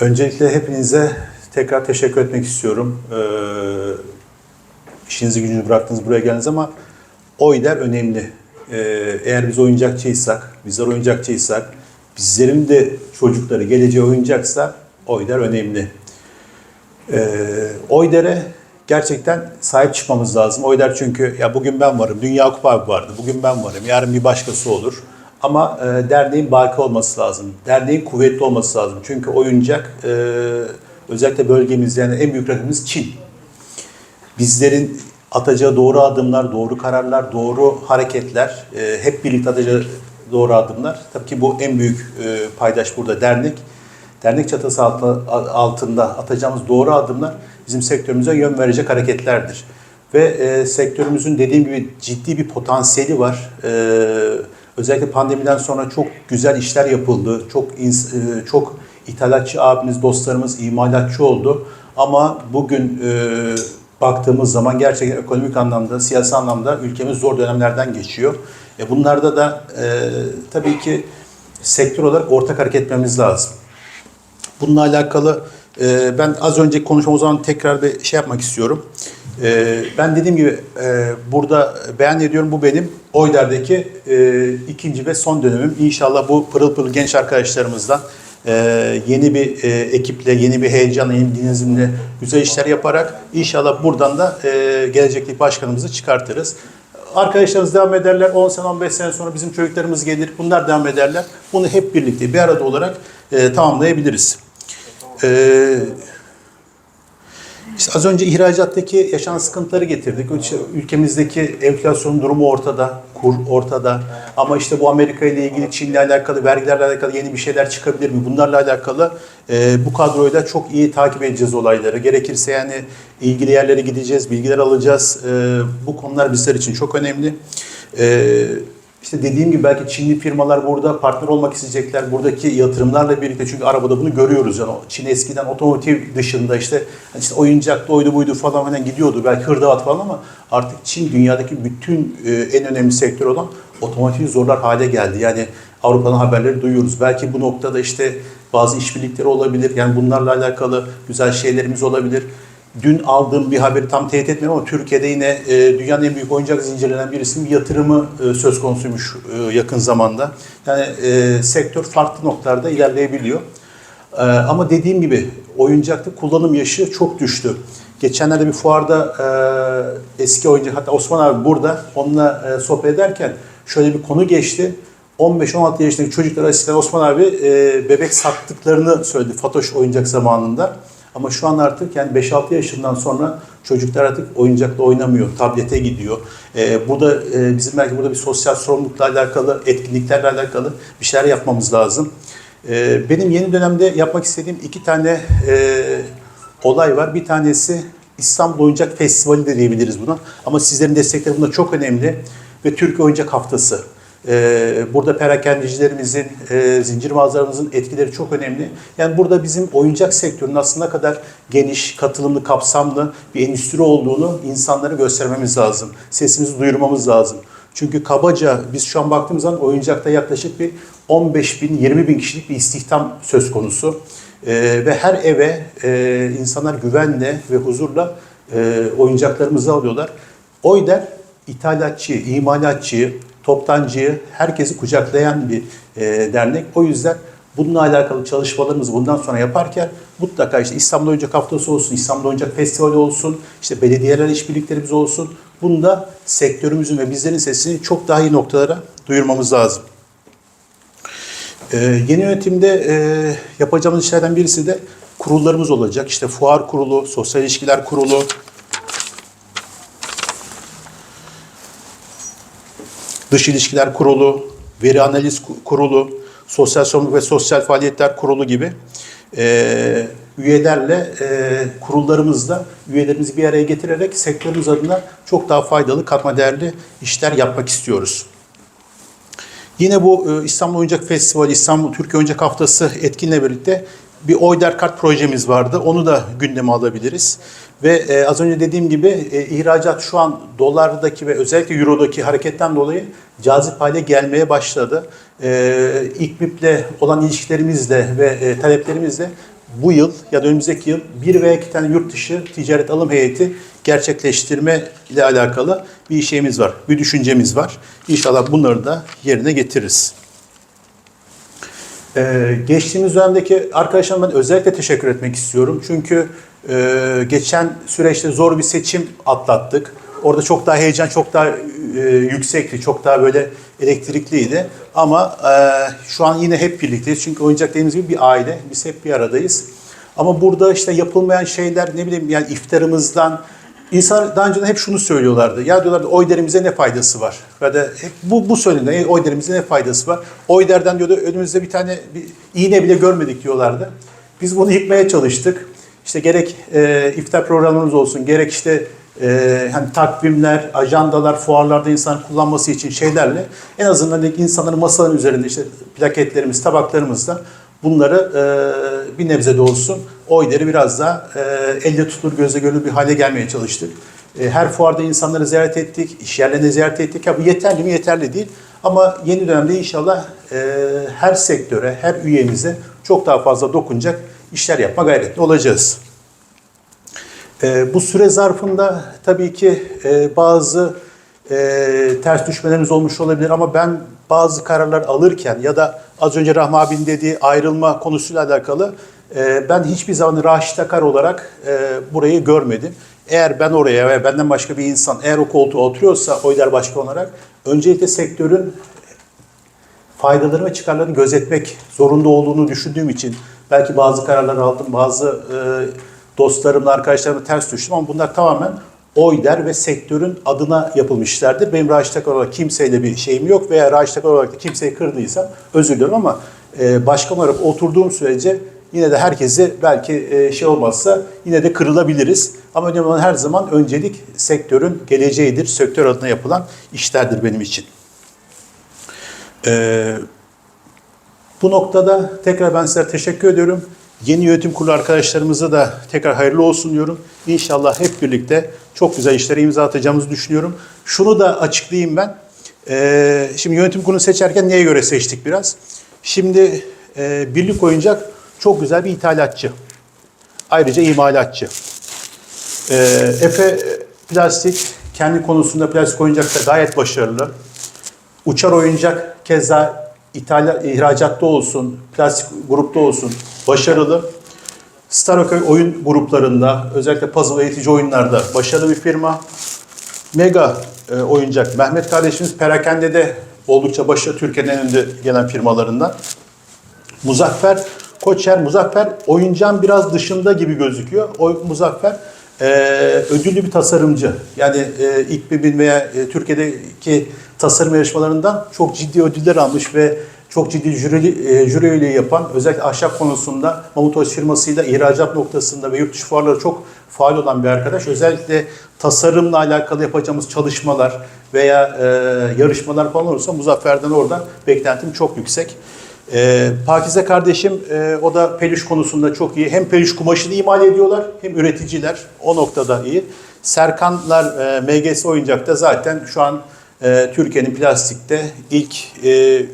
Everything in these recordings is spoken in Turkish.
Öncelikle hepinize tekrar teşekkür etmek istiyorum. Ee, işinizi gücünüzü bıraktınız buraya geldiniz ama oylar önemli. Ee, eğer biz oyuncakçıysak, bizler oyuncakçıysak, bizlerin de çocukları geleceğe oyuncaksa oylar önemli. Ee, Oyder'e gerçekten sahip çıkmamız lazım. Oyder çünkü ya bugün ben varım, Dünya Yakup abi vardı, bugün ben varım, yarın bir başkası olur. Ama e, derneğin baki olması lazım. Derneğin kuvvetli olması lazım. Çünkü oyuncak e, özellikle bölgemizde yani en büyük rakibimiz Çin. Bizlerin atacağı doğru adımlar, doğru kararlar, doğru hareketler, e, hep birlikte atacağı doğru adımlar. Tabii ki bu en büyük e, paydaş burada dernek. Dernek çatısı altında, altında atacağımız doğru adımlar bizim sektörümüze yön verecek hareketlerdir. Ve e, sektörümüzün dediğim gibi ciddi bir potansiyeli var. E, özellikle pandemiden sonra çok güzel işler yapıldı. Çok e, çok ithalatçı abimiz, dostlarımız imalatçı oldu. Ama bugün e, baktığımız zaman gerçekten ekonomik anlamda, siyasi anlamda ülkemiz zor dönemlerden geçiyor. E, bunlarda da e, tabii ki sektör olarak ortak hareket etmemiz lazım. Bununla alakalı e, ben az önceki konuşmam o zaman tekrar bir şey yapmak istiyorum. E, ben dediğim gibi e, burada beyan ediyorum bu benim Oyder'deki e, ikinci ve son dönemim. İnşallah bu pırıl pırıl genç arkadaşlarımızdan e, yeni bir e, ekiple, yeni bir heyecanla, yeni bir dinamizmle güzel işler yaparak inşallah buradan da e, gelecekteki başkanımızı çıkartırız. Arkadaşlarımız devam ederler. 10 sene, 15 sene sonra bizim çocuklarımız gelir. Bunlar devam ederler. Bunu hep birlikte bir arada olarak e, tamamlayabiliriz. Ee, işte az önce ihracattaki yaşanan sıkıntıları getirdik. Ülkemizdeki enflasyon durumu ortada, kur ortada. Ama işte bu Amerika ile ilgili, Çin'le alakalı, vergilerle alakalı yeni bir şeyler çıkabilir mi? Bunlarla alakalı e, bu kadroyla çok iyi takip edeceğiz olayları. Gerekirse yani ilgili yerlere gideceğiz, bilgiler alacağız. E, bu konular bizler için çok önemli. E, işte dediğim gibi belki Çinli firmalar burada partner olmak isteyecekler. Buradaki yatırımlarla birlikte çünkü arabada bunu görüyoruz. Yani Çin eskiden otomotiv dışında işte, hani işte oyuncaklı oydu buydu falan falan gidiyordu. Belki hırdavat falan ama artık Çin dünyadaki bütün e, en önemli sektör olan otomotiv zorlar hale geldi. Yani Avrupa'dan haberleri duyuyoruz. Belki bu noktada işte bazı işbirlikleri olabilir. Yani bunlarla alakalı güzel şeylerimiz olabilir. Dün aldığım bir haberi tam teyit etmiyorum ama Türkiye'de yine e, dünyanın en büyük oyuncak zincirlerinden birisinin bir yatırımı e, söz konusuymuş e, yakın zamanda. Yani e, sektör farklı noktalarda ilerleyebiliyor. E, ama dediğim gibi oyuncakta kullanım yaşı çok düştü. Geçenlerde bir fuarda e, eski oyuncak hatta Osman abi burada onunla e, sohbet ederken şöyle bir konu geçti. 15-16 yaşındaki çocuklara eskiden Osman abi e, bebek sattıklarını söyledi Fatoş oyuncak zamanında. Ama şu an artık yani 5-6 yaşından sonra çocuklar artık oyuncakla oynamıyor, tablete gidiyor. Ee, burada e, bizim belki burada bir sosyal sorumlulukla alakalı, etkinliklerle alakalı bir şeyler yapmamız lazım. Ee, benim yeni dönemde yapmak istediğim iki tane e, olay var. Bir tanesi İstanbul Oyuncak Festivali de diyebiliriz buna. Ama sizlerin destekleri bunda çok önemli. Ve Türkiye Oyuncak Haftası. Ee, burada perakendicilerimizin, e, zincir mağazalarımızın etkileri çok önemli. Yani burada bizim oyuncak sektörünün aslında kadar geniş, katılımlı, kapsamlı bir endüstri olduğunu insanlara göstermemiz lazım. Sesimizi duyurmamız lazım. Çünkü kabaca biz şu an baktığımız zaman oyuncakta yaklaşık bir 15 bin, 20 bin kişilik bir istihdam söz konusu. Ee, ve her eve e, insanlar güvenle ve huzurla e, oyuncaklarımızı alıyorlar. Oyder ithalatçıyı, imalatçıyı, toptancıyı, herkesi kucaklayan bir e, dernek. O yüzden bununla alakalı çalışmalarımızı bundan sonra yaparken mutlaka işte İstanbul Oyuncak Haftası olsun, İstanbul Oyuncak Festivali olsun, işte belediyelerle işbirliklerimiz olsun. Bunda sektörümüzün ve bizlerin sesini çok daha iyi noktalara duyurmamız lazım. Ee, yeni yönetimde e, yapacağımız işlerden birisi de kurullarımız olacak. İşte fuar kurulu, sosyal ilişkiler kurulu, Dış İlişkiler Kurulu, Veri Analiz Kurulu, Sosyal ve Sosyal Faaliyetler Kurulu gibi e, üyelerle, e, kurullarımızla üyelerimizi bir araya getirerek sektörümüz adına çok daha faydalı, katma değerli işler yapmak istiyoruz. Yine bu e, İstanbul Oyuncak Festivali, İstanbul Türkiye Oyuncak Haftası etkinle birlikte bir Oyder Kart projemiz vardı. Onu da gündeme alabiliriz. Ve e, az önce dediğim gibi e, ihracat şu an dolardaki ve özellikle eurodaki hareketten dolayı cazip hale gelmeye başladı. E, İKBİP'le olan ilişkilerimizle ve e, taleplerimizle bu yıl ya da önümüzdeki yıl bir veya iki tane yurt dışı ticaret alım heyeti gerçekleştirme ile alakalı bir şeyimiz var, bir düşüncemiz var. İnşallah bunları da yerine getiririz. Ee, geçtiğimiz dönemdeki arkadaşlarıma ben özellikle teşekkür etmek istiyorum. Çünkü e, geçen süreçte zor bir seçim atlattık. Orada çok daha heyecan, çok daha e, yüksekti, çok daha böyle elektrikliydi. Ama e, şu an yine hep birlikteyiz. Çünkü oyuncak dediğimiz gibi bir aile. Biz hep bir aradayız. Ama burada işte yapılmayan şeyler ne bileyim yani iftarımızdan İnsan daha önceden hep şunu söylüyorlardı. Ya diyorlardı oy derimize ne faydası var? Ya da hep bu, bu söyleniyor. Oy derimize ne faydası var? Oy derden diyordu önümüzde bir tane bir iğne bile görmedik diyorlardı. Biz bunu yıkmaya çalıştık. İşte gerek e, iftar programlarımız olsun, gerek işte e, hani takvimler, ajandalar, fuarlarda insan kullanması için şeylerle en azından insanların masaların üzerinde işte plaketlerimiz, tabaklarımızda bunları e, bir nebze de olsun o ideri biraz daha e, elle tutulur, gözle görülür bir hale gelmeye çalıştık. E, her fuarda insanları ziyaret ettik, iş yerlerine ziyaret ettik. Ya bu yeterli mi? Yeterli değil. Ama yeni dönemde inşallah e, her sektöre, her üyemize çok daha fazla dokunacak işler yapma gayretli olacağız. E, bu süre zarfında tabii ki e, bazı e, ters düşmelerimiz olmuş olabilir ama ben bazı kararlar alırken ya da az önce Rahmi abinin dediği ayrılma konusuyla alakalı e, ben hiçbir zaman Raşit Akar olarak e, burayı görmedim. Eğer ben oraya veya benden başka bir insan eğer o koltuğa oturuyorsa Oyder Başkan olarak öncelikle sektörün faydaları ve çıkarlarını gözetmek zorunda olduğunu düşündüğüm için belki bazı kararlar aldım, bazı e, dostlarımla, arkadaşlarımla ters düştüm ama bunlar tamamen Oyder ve sektörün adına yapılmışlardır. Benim Raşit Akar olarak kimseyle bir şeyim yok veya Raşit Akar olarak da kimseyi kırdıysam özür diliyorum ama e, başkan olarak oturduğum sürece yine de herkesi belki e, şey olmazsa yine de kırılabiliriz. Ama önemli olan her zaman öncelik sektörün geleceğidir. Sektör adına yapılan işlerdir benim için. Ee, bu noktada tekrar ben size teşekkür ediyorum. Yeni yönetim kurulu arkadaşlarımıza da tekrar hayırlı olsun diyorum. İnşallah hep birlikte çok güzel işlere imza atacağımızı düşünüyorum. Şunu da açıklayayım ben. Ee, şimdi yönetim kurulunu seçerken neye göre seçtik biraz? Şimdi e, Birlik Oyuncak çok güzel bir ithalatçı. Ayrıca imalatçı. Ee, Efe Plastik kendi konusunda plastik oyuncakta gayet başarılı. Uçar oyuncak keza ithal, ihracatta olsun, plastik grupta olsun başarılı. Staroköy oyun gruplarında özellikle puzzle eğitici oyunlarda başarılı bir firma. Mega e, oyuncak Mehmet kardeşimiz perakendede oldukça başarılı Türkiye'nin en önde gelen firmalarından. Muzaffer Koçer, Muzaffer oyuncağın biraz dışında gibi gözüküyor. O Muzaffer e, ödüllü bir tasarımcı. Yani e, ilk bir veya e, Türkiye'deki tasarım yarışmalarından çok ciddi ödüller almış ve çok ciddi jüri, e, jüri üyeliği yapan, özellikle ahşap konusunda Mamutoş firmasıyla ihracat noktasında ve yurt dışı fuarları çok faal olan bir arkadaş. Özellikle tasarımla alakalı yapacağımız çalışmalar veya e, yarışmalar falan olursa Muzaffer'den oradan beklentim çok yüksek. Ee, Pakize kardeşim e, o da peluş konusunda çok iyi. Hem peluş kumaşını imal ediyorlar hem üreticiler o noktada iyi. Serkanlar e, MGS oyuncakta zaten şu an e, Türkiye'nin plastikte ilk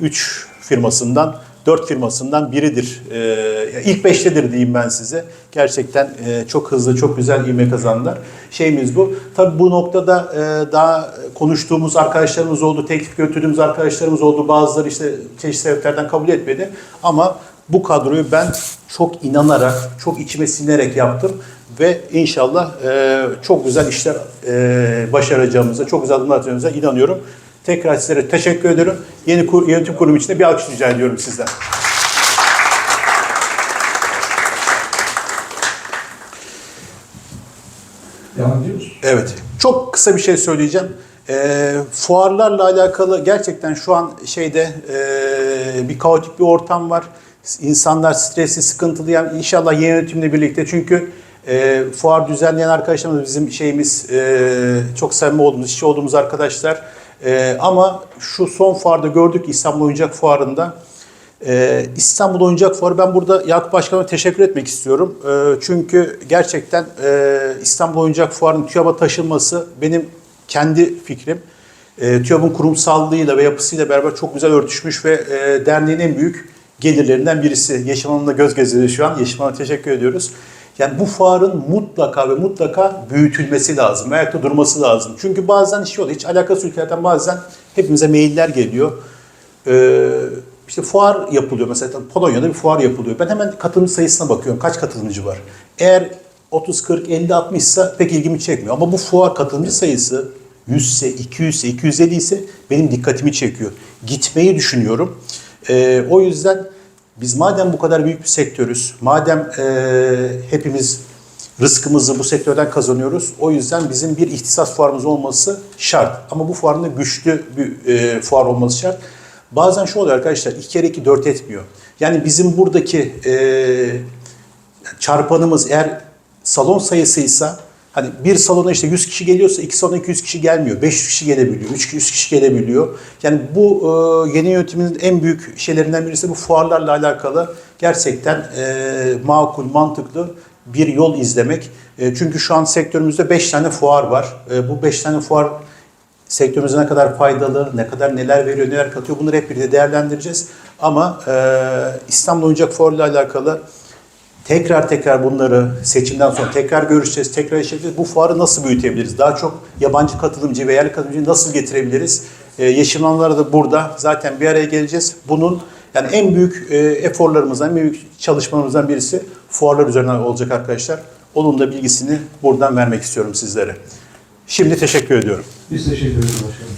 3 firmasından 4 firmasından biridir. Ee, ilk beştedir diyeyim ben size. Gerçekten e, çok hızlı, çok güzel ivme kazandılar. Şeyimiz bu. Tabii bu noktada e, daha konuştuğumuz arkadaşlarımız oldu, teklif götürdüğümüz arkadaşlarımız oldu. Bazıları işte çeşitli sebeplerden kabul etmedi. Ama bu kadroyu ben çok inanarak, çok içime sinerek yaptım ve inşallah e, çok güzel işler e, başaracağımıza, çok güzel adımlar atacağımıza inanıyorum. Tekrar sizlere teşekkür ederim. Yeni kur, yönetim kurumu için de bir alkış rica ediyorum sizden. Devam ediyoruz. Evet. Çok kısa bir şey söyleyeceğim. E, fuarlarla alakalı gerçekten şu an şeyde e, bir kaotik bir ortam var. İnsanlar stresli, sıkıntılı. Yani inşallah yeni yönetimle birlikte çünkü e, fuar düzenleyen arkadaşlarımız bizim şeyimiz e, çok samimi olduğumuz, işçi olduğumuz arkadaşlar. E, ama şu son fuarda gördük İstanbul Oyuncak Fuarı'nda. Ee, İstanbul Oyuncak Fuarı ben burada Yakup Başkan'a teşekkür etmek istiyorum. Ee, çünkü gerçekten e, İstanbul Oyuncak Fuarı'nın TÜYAP'a taşınması benim kendi fikrim. E, TÜYAP'ın kurumsallığıyla ve yapısıyla beraber çok güzel örtüşmüş ve e, derneğin en büyük gelirlerinden birisi. Yeşim Hanım'la göz geziyor şu an. Yeşim Hanım'a teşekkür ediyoruz. Yani bu fuarın mutlaka ve mutlaka büyütülmesi lazım. Da durması lazım. Çünkü bazen şey oluyor. Hiç alakası ülkelerden bazen hepimize mailler geliyor. Ee, işte fuar yapılıyor. Mesela Polonya'da bir fuar yapılıyor. Ben hemen katılımcı sayısına bakıyorum. Kaç katılımcı var? Eğer 30, 40, 50, 60 ise pek ilgimi çekmiyor. Ama bu fuar katılımcı sayısı 100 ise, 200 ise, 250 ise benim dikkatimi çekiyor. Gitmeyi düşünüyorum. Ee, o yüzden biz madem bu kadar büyük bir sektörüz, madem ee, hepimiz rızkımızı bu sektörden kazanıyoruz. O yüzden bizim bir ihtisas fuarımız olması şart. Ama bu fuarın da güçlü bir e, fuar olması şart. Bazen şu oluyor arkadaşlar, 2 kere 2 4 etmiyor. Yani bizim buradaki e, çarpanımız eğer salon sayısıysa hani bir salona işte 100 kişi geliyorsa iki salona 200 kişi gelmiyor. 500 kişi gelebiliyor, 300 kişi gelebiliyor. Yani bu e, yeni yönetimin en büyük şeylerinden birisi bu fuarlarla alakalı gerçekten e, makul, mantıklı bir yol izlemek. E, çünkü şu an sektörümüzde 5 tane fuar var. E, bu 5 tane fuar sektörümüze ne kadar faydalı, ne kadar neler veriyor, neler katıyor bunları hep birlikte değerlendireceğiz. Ama İstanbul Oyuncak Fuarı ile alakalı tekrar tekrar bunları seçimden sonra tekrar görüşeceğiz, tekrar işleyeceğiz. Bu fuarı nasıl büyütebiliriz? Daha çok yabancı katılımcı ve yerli katılımcıyı nasıl getirebiliriz? E, Yeşilanlar da burada zaten bir araya geleceğiz. Bunun yani en büyük e, eforlarımızdan, en büyük çalışmalarımızdan birisi fuarlar üzerinden olacak arkadaşlar. Onun da bilgisini buradan vermek istiyorum sizlere. Şimdi teşekkür ediyorum. Biz teşekkür ederiz başkanım.